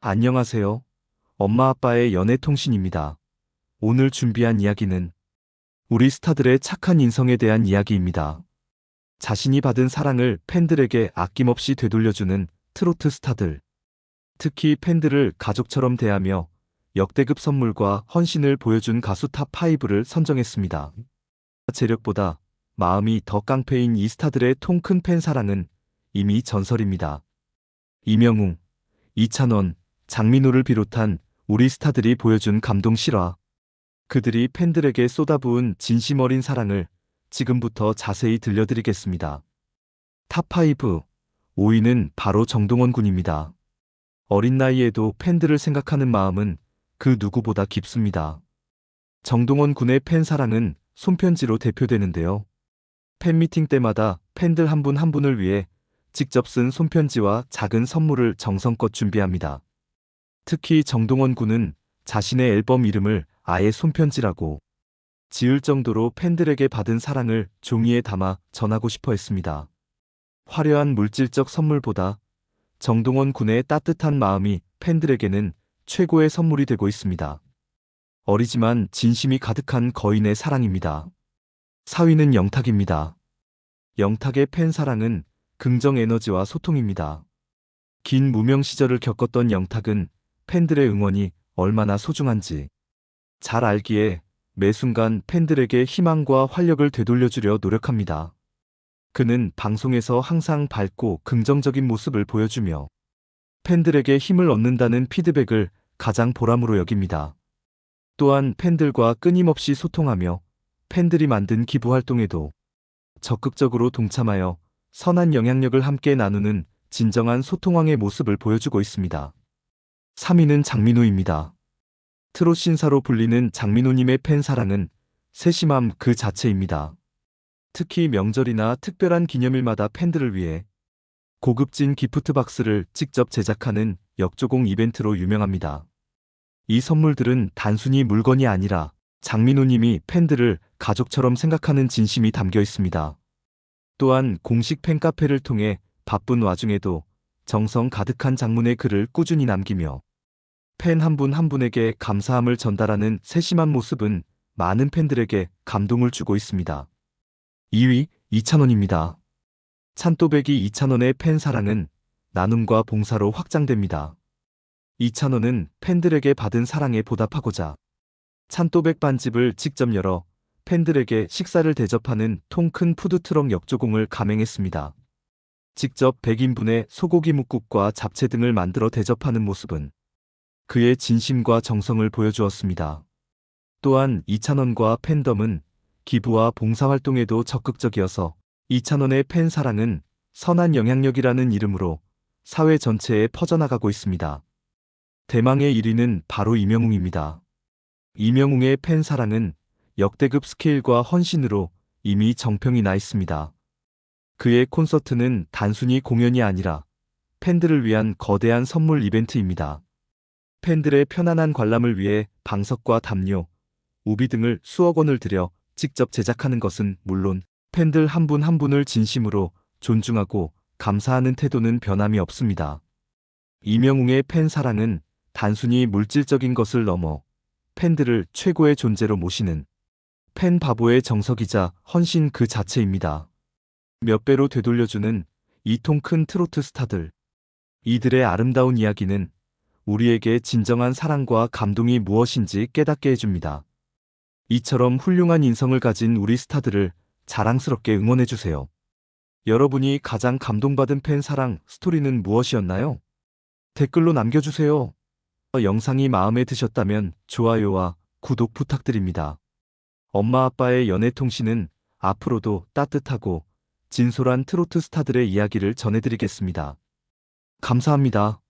안녕하세요. 엄마 아빠의 연애통신입니다. 오늘 준비한 이야기는 우리 스타들의 착한 인성에 대한 이야기입니다. 자신이 받은 사랑을 팬들에게 아낌없이 되돌려주는 트로트 스타들. 특히 팬들을 가족처럼 대하며 역대급 선물과 헌신을 보여준 가수 탑5를 선정했습니다. 재력보다 마음이 더 깡패인 이 스타들의 통 큰 팬 사랑은 이미 전설입니다. 이명웅, 이찬원, 장민호를 비롯한 우리 스타들이 보여준 감동 실화. 그들이 팬들에게 쏟아부은 진심 어린 사랑을 지금부터 자세히 들려드리겠습니다. 탑5 5위는 바로 정동원 군입니다. 어린 나이에도 팬들을 생각하는 마음은 그 누구보다 깊습니다. 정동원 군의 팬 사랑은 손편지로 대표되는데요. 팬미팅 때마다 팬들 한 분한 분을 위해 직접 쓴 손편지와 작은 선물을 정성껏 준비합니다. 특히 정동원 군은 자신의 앨범 이름을 아예 손편지라고 지을 정도로 팬들에게 받은 사랑을 종이에 담아 전하고 싶어 했습니다. 화려한 물질적 선물보다 정동원 군의 따뜻한 마음이 팬들에게는 최고의 선물이 되고 있습니다. 어리지만 진심이 가득한 거인의 사랑입니다. 4위는 영탁입니다. 영탁의 팬 사랑은 긍정 에너지와 소통입니다. 긴 무명 시절을 겪었던 영탁은 팬들의 응원이 얼마나 소중한지 잘 알기에 매 순간 팬들에게 희망과 활력을 되돌려주려 노력합니다. 그는 방송에서 항상 밝고 긍정적인 모습을 보여주며 팬들에게 힘을 얻는다는 피드백을 가장 보람으로 여깁니다. 또한 팬들과 끊임없이 소통하며 팬들이 만든 기부 활동에도 적극적으로 동참하여 선한 영향력을 함께 나누는 진정한 소통왕의 모습을 보여주고 있습니다. 3위는 장민호입니다. 트롯 신사로 불리는 장민호님의 팬 사랑은 세심함 그 자체입니다. 특히 명절이나 특별한 기념일마다 팬들을 위해 고급진 기프트 박스를 직접 제작하는 역조공 이벤트로 유명합니다. 이 선물들은 단순히 물건이 아니라 장민호님이 팬들을 가족처럼 생각하는 진심이 담겨 있습니다. 또한 공식 팬카페를 통해 바쁜 와중에도 정성 가득한 장문의 글을 꾸준히 남기며 팬 한분한 분에게 감사함을 전달하는 세심한 모습은 많은 팬들에게 감동을 주고 있습니다. 2위 이찬원입니다. 찬또배기 이찬원의 팬 사랑은 나눔과 봉사로 확장됩니다. 이찬원은 팬들에게 받은 사랑에 보답하고자 찬또백 반집을 직접 열어 팬들에게 식사를 대접하는 통 큰 푸드트럭 역조공을 감행했습니다. 직접 100인분의 소고기 묵국과 잡채 등을 만들어 대접하는 모습은 그의 진심과 정성을 보여주었습니다. 또한 이찬원과 팬덤은 기부와 봉사활동에도 적극적이어서 이찬원의 팬 사랑은 선한 영향력이라는 이름으로 사회 전체에 퍼져나가고 있습니다. 대망의 1위는 바로 이명웅입니다. 이명웅의 팬 사랑은 역대급 스케일과 헌신으로 이미 정평이 나 있습니다. 그의 콘서트는 단순히 공연이 아니라 팬들을 위한 거대한 선물 이벤트입니다. 팬들의 편안한 관람을 위해 방석과 담요, 우비 등을 수억 원을 들여 직접 제작하는 것은 물론 팬들 한분한 분을 진심으로 존중하고 감사하는 태도는 변함이 없습니다. 이명웅의 팬 사랑은 단순히 물질적인 것을 넘어 팬들을 최고의 존재로 모시는 팬 바보의 정석이자 헌신 그 자체입니다. 몇 배로 되돌려주는 이 통 큰 트로트 스타들. 이들의 아름다운 이야기는 우리에게 진정한 사랑과 감동이 무엇인지 깨닫게 해줍니다. 이처럼 훌륭한 인성을 가진 우리 스타들을 자랑스럽게 응원해주세요. 여러분이 가장 감동받은 팬 사랑 스토리는 무엇이었나요? 댓글로 남겨주세요. 영상이 마음에 드셨다면 좋아요와 구독 부탁드립니다. 엄마 아빠의 연애통신은 앞으로도 따뜻하고 진솔한 트로트 스타들의 이야기를 전해드리겠습니다. 감사합니다.